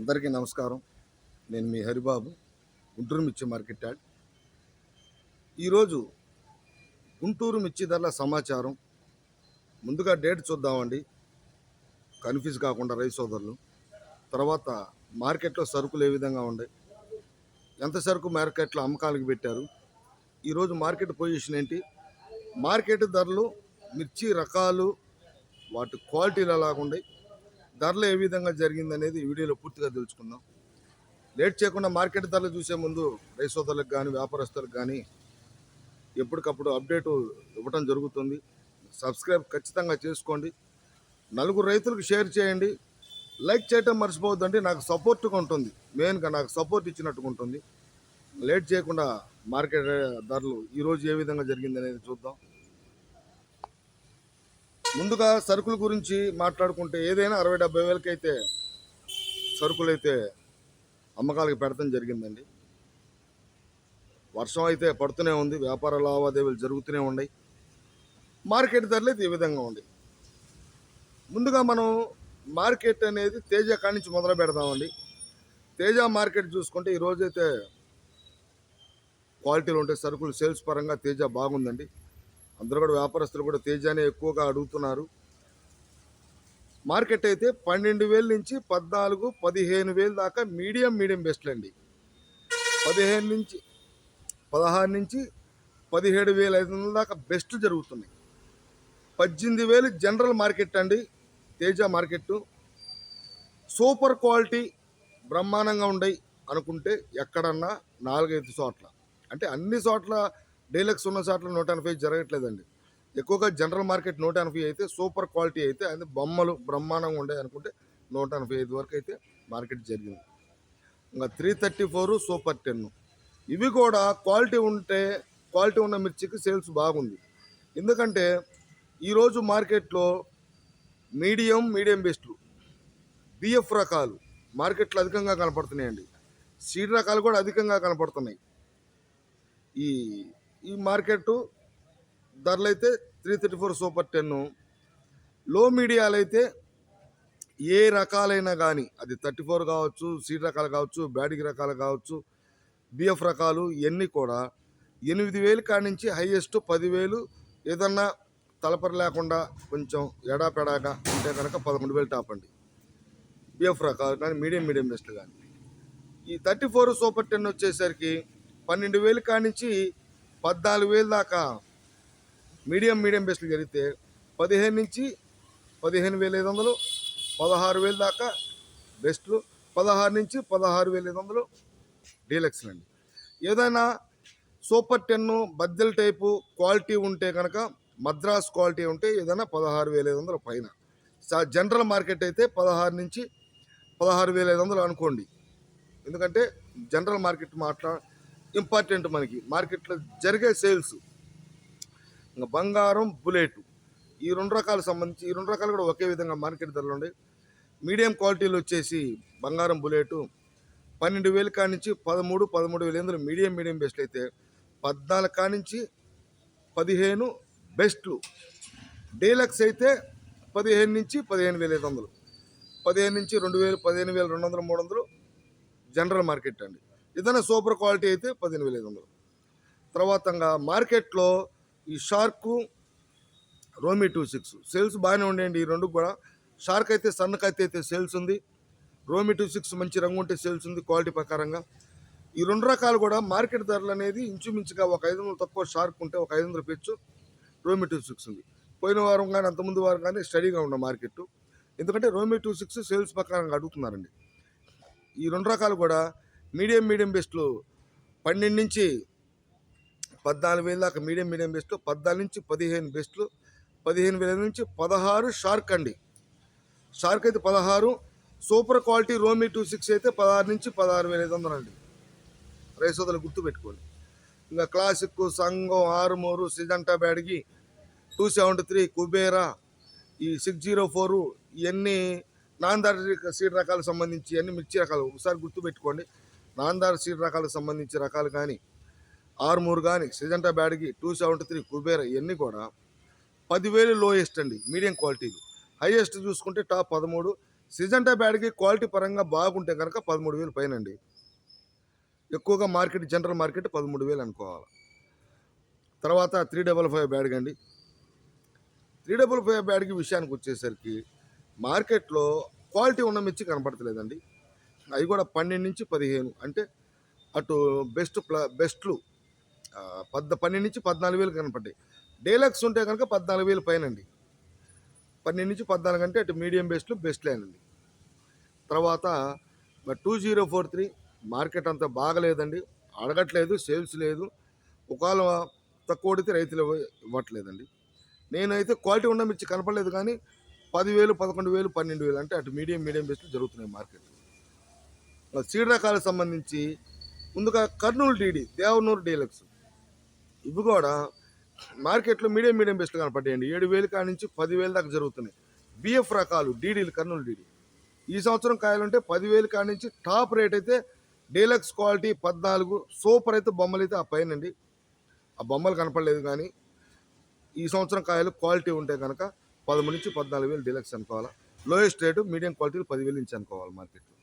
అందరికీ నమస్కారం. నేను మీ హరిబాబు గుంటూరు మిర్చి మార్కెట్ యాడ్. ఈరోజు గుంటూరు మిర్చి ధరల సమాచారం. ముందుగా డేట్ చూద్దామండి. కన్ఫ్యూజ్ కాకుండా రైతు సోదరులు. తర్వాత మార్కెట్లో సరుకులు ఏ విధంగా ఉన్నాయి ఎంత సరుకు మార్కెట్లో అమ్మకాలకు పెట్టారు ఈరోజు మార్కెట్ పొజిషన్ ఏంటి మార్కెట్ ధరలు మిర్చి రకాలు వాటి క్వాలిటీలు ఎలాగున్నాయి ధరలు ఏ విధంగా జరిగిందనేది ఈ వీడియోలో పూర్తిగా తెలుసుకుందాం. లేట్ చేయకుండా మార్కెట్ ధరలు చూసే ముందు రైసోదలకు కానీ వ్యాపారస్తులకు కానీ ఎప్పటికప్పుడు అప్డేటు ఇవ్వటం జరుగుతుంది. సబ్స్క్రైబ్ ఖచ్చితంగా చేసుకోండి. నలుగురు రైతులకు షేర్ చేయండి. లైక్ చేయటం మర్చిపోవద్దండి. నాకు సపోర్ట్గా ఉంటుంది. మెయిన్గా నాకు సపోర్ట్ ఇచ్చినట్టుగా ఉంటుంది. లేట్ చేయకుండా మార్కెట్ ధరలు ఈరోజు ఏ విధంగా జరిగింది అనేది చూద్దాం. ముందుగా సరుకుల గురించి మాట్లాడుకుంటే ఏదైనా అరవై డెబ్బై వేలకైతే సరుకులు అయితే అమ్మకాలకు పెడతాం జరిగిందండి. వర్షం అయితే పడుతూనే ఉంది వ్యాపార లావాదేవీలు జరుగుతూనే ఉన్నాయి. మార్కెట్ ధరలు అయితే ఈ విధంగా ఉంది. ముందుగా మనం మార్కెట్ అనేది తేజ కాడి నుంచి మొదలు పెడదామండి తేజ మార్కెట్ చూసుకుంటే ఈరోజైతే క్వాలిటీలు ఉంటాయి సరుకులు సేల్స్ పరంగా తేజ బాగుందండి. అందరూ కూడా వ్యాపారస్తులు కూడా తేజానే ఎక్కువగా అడుగుతున్నారు. మార్కెట్ అయితే పన్నెండు వేల నుంచి పద్నాలుగు పదిహేను వేలు దాకా మీడియం మీడియం బెస్ట్లు అండి పదిహేను నుంచి పదహారు నుంచి పదిహేడు వేల ఐదు వందల దాకా బెస్ట్ జరుగుతున్నాయి. పద్దెనిమిది వేలు జనరల్ మార్కెట్ అండి తేజ మార్కెట్ సూపర్ క్వాలిటీ బ్రహ్మాండంగా ఉండయి అనుకుంటే ఎక్కడన్నా నాలుగైదు చోట్ల. అంటే అన్ని చోట్ల డీలక్స్ ఉన్న చోట్ల నూట ఎనభై జరగట్లేదండి. ఎక్కువగా జనరల్ మార్కెట్ నూట ఎనభై అయితే సూపర్ క్వాలిటీ అయితే అది బొమ్మలు బ్రహ్మాండంగా ఉండే అనుకుంటే నూట ఎనభై ఐదు వరకు అయితే మార్కెట్ జరిగింది. ఇంకా three thirty four super ten. ఇవి కూడా క్వాలిటీ ఉంటే క్వాలిటీ ఉన్న మిర్చికి సేల్స్ బాగుంది. ఎందుకంటే ఈరోజు మార్కెట్లో మీడియం మీడియం బెస్ట్లు బిఎఫ్ రకాలు మార్కెట్లో అధికంగా కనపడుతున్నాయండి. సీడ్ రకాలు కూడా అధికంగా కనపడుతున్నాయి. ఈ ఈ మార్కెట్ ధరలు అయితే three thirty four super ten. లో మీడియాలు అయితే ఏ రకాలైనా కానీ అది థర్టీ ఫోర్ కావచ్చు సీడ్ రకాలు కావచ్చు బ్యాడిగి రకాలు కావచ్చు బిఎఫ్ రకాలు ఇవన్నీ కూడా ఎనిమిది వేలు కానించి నుంచి హైయెస్ట్ పదివేలు ఏదన్నా తలపరి లేకుండా కొంచెం ఎడాపెడాగా ఉంటే కనుక పదకొండు వేలు టాప్ అండి. బిఎఫ్ రకాలు కానీ మీడియం మీడియం బెస్ట్ కానీ. ఈ థర్టీ ఫోర్ సూపర్ టెన్ వచ్చేసరికి పన్నెండు వేలు కానించి నుంచి పద్నాలుగు వేలు దాకా మీడియం మీడియం బెస్ట్లు జరిగితే పదిహేను నుంచి పదిహేను వేల ఐదు వందలు పదహారు వేలు దాకా బెస్ట్లు పదహారు నుంచి పదహారు వేల ఐదు వందలు డీలక్స్లు అండి. ఏదైనా సూపర్ టెన్ బద్దెల టైపు క్వాలిటీ ఉంటే కనుక మద్రాస్ క్వాలిటీ ఉంటే ఏదైనా పదహారు వేల ఐదు వందల పైన. జనరల్ మార్కెట్ అయితే పదహారు నుంచి పదహారు వేల ఐదు వందలు అనుకోండి. ఎందుకంటే జనరల్ మార్కెట్ మాట్లా ఇంపార్టెంట్ మనకి. మార్కెట్లో జరిగే సేల్స్. ఇంకా బంగారం బుల్లెట్. ఈ రెండు రకాలకు సంబంధించి ఈ రెండు రకాలు కూడా ఒకే విధంగా మార్కెట్ ధరలు ఉన్నాయి. మీడియం క్వాలిటీలు వచ్చేసి బంగారం బుల్లెట్. పన్నెండు వేలు కానించి పదమూడు పదమూడు వేలు ఎందులో మీడియం మీడియం బెస్ట్ అయితే పద్నాలుగు కానించి పదిహేను బెస్ట్లు. డీలక్స్ అయితే పదిహేను నుంచి పదిహేను వేల ఐదు వందలు. పదిహేను నుంచి రెండు వేలు పదిహేను వేల రెండు వందలు మూడు వందలు జనరల్ మార్కెట్ అండి. ఏదైనా సూపర్ క్వాలిటీ అయితే పదిహేను వేల ఐదు వందలు. తర్వాత మార్కెట్లో ఈ షార్కు రోమి టూ సిక్స్ సేల్స్ బాగానే ఉండేయండి ఈ రెండు కూడా. షార్క్ అయితే సన్నకైతే అయితే సేల్స్ ఉంది. రోమి టూ సిక్స్ మంచి రంగు ఉంటే సేల్స్ ఉంది క్వాలిటీ ప్రకారంగా. ఈ రెండు రకాలు కూడా మార్కెట్ ధరలు అనేది ఇంచుమించుగా ఒక ఐదు వందలు తక్కువ షార్క్ ఉంటే ఒక ఐదు వందలు పెచ్చు రోమి టూ సిక్స్ ఉంది. పోయిన వారం కానీ అంతకుముందు వారం కానీ స్టడీగా ఉన్న మార్కెట్ ఎందుకంటే రోమి టూ సిక్స్ సేల్స్ ప్రకారంగా అడుగుతున్నారండి. ఈ రెండు రకాలు కూడా మీడియం మీడియం బెస్ట్లు పన్నెండు నుంచి పద్నాలుగు వేల దాకా మీడియం మీడియం బెస్ట్లు పద్నాలుగు నుంచి పదిహేను బెస్ట్లు పదిహేను వేల నుంచి పదహారు షార్క్ అండి. షార్క్ అయితే పదహారు సూపర్ క్వాలిటీ రోమీ టూ సిక్స్ అయితే పదహారు నుంచి పదహారు వేల ఐదు వందలు అండి. రైసోదలు గుర్తుపెట్టుకోండి. ఇంకా క్లాసిక్ సంఘం Armoor Syngenta Byadgi two seventy three Kubera ఈ సిక్స్ జీరో ఫోరు ఇవన్నీ నాన్ నాందార్ సీడ్ రకాలకు సంబంధించి అన్ని మిర్చి రకాలు ఒకసారి గుర్తుపెట్టుకోండి. నాందార్ సీడ్ రకాలకు సంబంధించి రకాలు కానీ ఆరుమూరు కానీ సిజంటా బ్యాడ్కి టూ సెవెంటీ త్రీ కుబేర ఇవన్నీ కూడా పదివేలు లోయెస్ట్ అండి మీడియం క్వాలిటీలు హైయెస్ట్ చూసుకుంటే టాప్ పదమూడు సిజంటా బ్యాడ్కి క్వాలిటీ పరంగా బాగుంటే కనుక పదమూడు వేలు పైన అండి. ఎక్కువగా మార్కెట్ జనరల్ మార్కెట్ పదమూడు వేలు అనుకోవాలి. తర్వాత త్రీ డబల్ ఫైవ్ బ్యాడ్కి అండి. త్రీ డబల్ ఫైవ్ బ్యాడ్కి విషయానికి వచ్చేసరికి మార్కెట్లో క్వాలిటీ ఉన్న మిర్చి కనపడతలేదండి. అవి కూడా పన్నెండు నుంచి పదిహేను. అంటే అటు బెస్ట్ ప్ల బెస్ట్లు పద్ద పన్నెండు నుంచి పద్నాలుగు వేలు కనపడ్డాయి. డైలాగ్స్ ఉంటే కనుక పద్నాలుగు వేలు పైన అండి పన్నెండు నుంచి పద్నాలుగు అంటే అటు మీడియం బెస్ట్లు బెస్ట్ లేనండి అండి తర్వాత two zero four three market అంత బాగలేదండి. అడగట్లేదు సేల్స్ లేదు. ఒకవేళ తక్కువ రైతులు ఇవ్వ- ఇవ్వట్లేదండి. నేనైతే క్వాలిటీ ఉన్న మిర్చి కనపడలేదు కానీ పదివేలు పదకొండు వేలు పన్నెండు వేలు అంటే అటు మీడియం మీడియం బెస్ట్లు జరుగుతున్నాయి మార్కెట్. సీడ్ రకాలకు సంబంధించి ముందుగా కర్నూలు డీడీ దేవనూరు డీలక్స్ ఇవి కూడా మార్కెట్లో మీడియం మీడియం బెస్ట్ కనపడ్డాయండి. ఏడు వేలు కాడి నుంచి పదివేలు దాకా జరుగుతున్నాయి. బిఎఫ్ రకాలు డీడీలు కర్నూలు డీడీ ఈ సంవత్సరం కాయలుంటే పదివేలు కాడి నుంచి టాప్ రేట్ అయితే డీలక్స్ క్వాలిటీ పద్నాలుగు సూపర్ అయితే బొమ్మలు అయితే ఆ పైన అండి ఆ బొమ్మలు కనపడలేదు కానీ ఈ సంవత్సరం కాయలు క్వాలిటీ ఉంటే కనుక పదమూడు నుంచి పద్నాలుగు వేలు డీలక్స్ అనుకోవాలా. లోయెస్ట్ రేటు మీడియం క్వాలిటీలు పదివేలు నుంచి అనుకోవాలి మార్కెట్లో.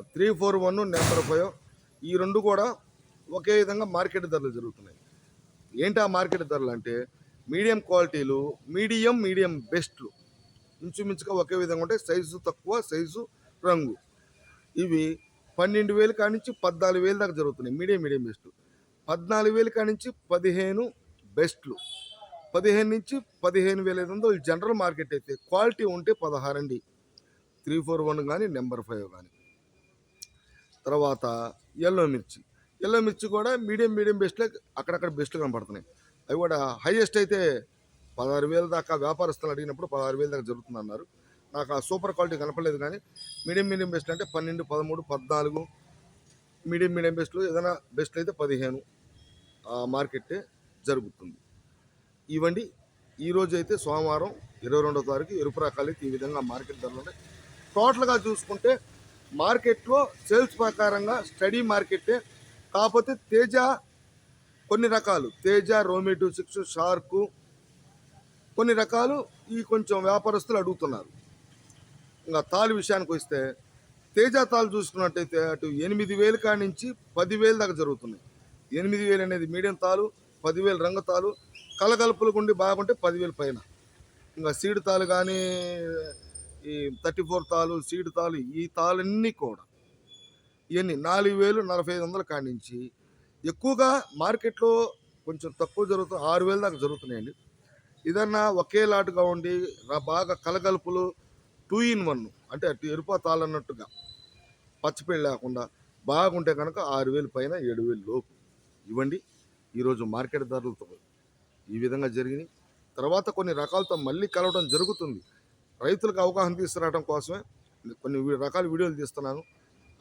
Three four one number five ఈ రెండు కూడా ఒకే విధంగా మార్కెట్ ధరలు జరుగుతున్నాయి. ఏంటి ఆ మార్కెట్ ధరలు అంటే మీడియం క్వాలిటీలు మీడియం మీడియం బెస్ట్లు ఇంచుమించుగా ఒకే విధంగా ఉంటాయి. సైజు తక్కువ సైజు రంగు. ఇవి పన్నెండు వేలు కానించి పద్నాలుగు వేలు దాకా జరుగుతున్నాయి. మీడియం మీడియం బెస్ట్లు. పద్నాలుగు వేలు కానించి పదిహేను బెస్ట్లు. పదిహేను నుంచి పదిహేను వేల ఐదు వందలు జనరల్ మార్కెట్ అయితే క్వాలిటీ ఉంటే పదహారు అండి త్రీ ఫోర్ వన్ కానీ నెంబర్ ఫైవ్ కానీ. తర్వాత ఎల్లో మిర్చి ఎల్లో మిర్చి కూడా మీడియం మీడియం బెస్ట్లో అక్కడక్కడ బెస్ట్ కనపడుతున్నాయి. అవి కూడా హైయెస్ట్ అయితే పదహారు వేల దాకా వ్యాపారస్తులు అడిగినప్పుడు పదహారు వేల దాకా జరుగుతుంది అన్నారు నాకు ఆ సూపర్ క్వాలిటీ కనపడలేదు కానీ మీడియం మీడియం బెస్ట్ అంటే పన్నెండు పదమూడు పద్నాలుగు మీడియం మీడియం బెస్ట్లు ఏదైనా బెస్ట్ అయితే పదిహేను మార్కెట్ జరుగుతుంది. ఇవ్వండి ఈరోజు అయితే సోమవారం ఇరవై రెండో తారీఖు ఎరుపు రకాలు అయితే ఈ విధంగా మార్కెట్ ధరలు ఉన్నాయి. టోటల్గా చూసుకుంటే మార్కెట్లో సేల్స్ ప్రకారంగా స్టడీ మార్కెటే. కాకపోతే తేజ కొన్ని రకాలు. తేజ రోమి టూ సిక్స్ షార్కు కొన్ని రకాలు ఈ కొంచెం వ్యాపారస్తులు అడుగుతున్నారు. ఇంకా తాలు విషయానికి వస్తే తేజ తాలు చూసుకున్నట్టయితే అటు ఎనిమిది వేలు కాడి నుంచి పదివేలు దాకా జరుగుతున్నాయి. ఎనిమిది వేలు అనేది మీడియం తాలు పదివేలు రంగు తాలు కలగలుపులు గుండి బాగుంటే పదివేలు పైన. ఇంకా సీడ్ తాలు కానీ ఈ థర్టీ ఫోర్ తాలు సీడ్ తాలు ఈ తాలన్నీ కూడా ఇవన్నీ నాలుగు వేలు నలభై ఐదు వందల కాడి నుంచి ఎక్కువగా మార్కెట్లో కొంచెం తక్కువ జరుగుతుంది ఆరు వేలు దాకా జరుగుతున్నాయండి. ఇదన్నా ఒకే లాటుగా ఉండి బాగా కలగలుపులు టూ ఇన్ వన్ అంటే అటు ఎరుప తాళన్నట్టుగా అన్నట్టుగా పచ్చిపెళ్ళి లేకుండా బాగుంటే కనుక ఆరు వేలు పైన ఏడు వేలు లోపు ఇవ్వండి. ఈరోజు మార్కెట్ ధరలతో ఈ విధంగా జరిగినాయి. తర్వాత కొన్ని రకాలతో మళ్ళీ కలవడం జరుగుతుంది. రైతులకు అవగాహన తీసుకురావడం కోసమే కొన్ని రకాల వీడియోలు తీస్తున్నాను.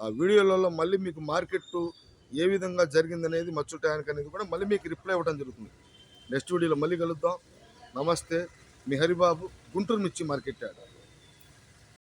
ఆ వీడియోలలో మళ్ళీ మీకు మార్కెట్ ఏ విధంగా జరిగింది అనేది మచ్చు టయానికి అనేది కూడా మళ్ళీ మీకు రిప్లై ఇవ్వడం జరుగుతుంది. నెక్స్ట్ వీడియోలో మళ్ళీ కలుద్దాం. నమస్తే. మీ హరిబాబు గుంటూరు మిర్చి మార్కెట్ యాడ్.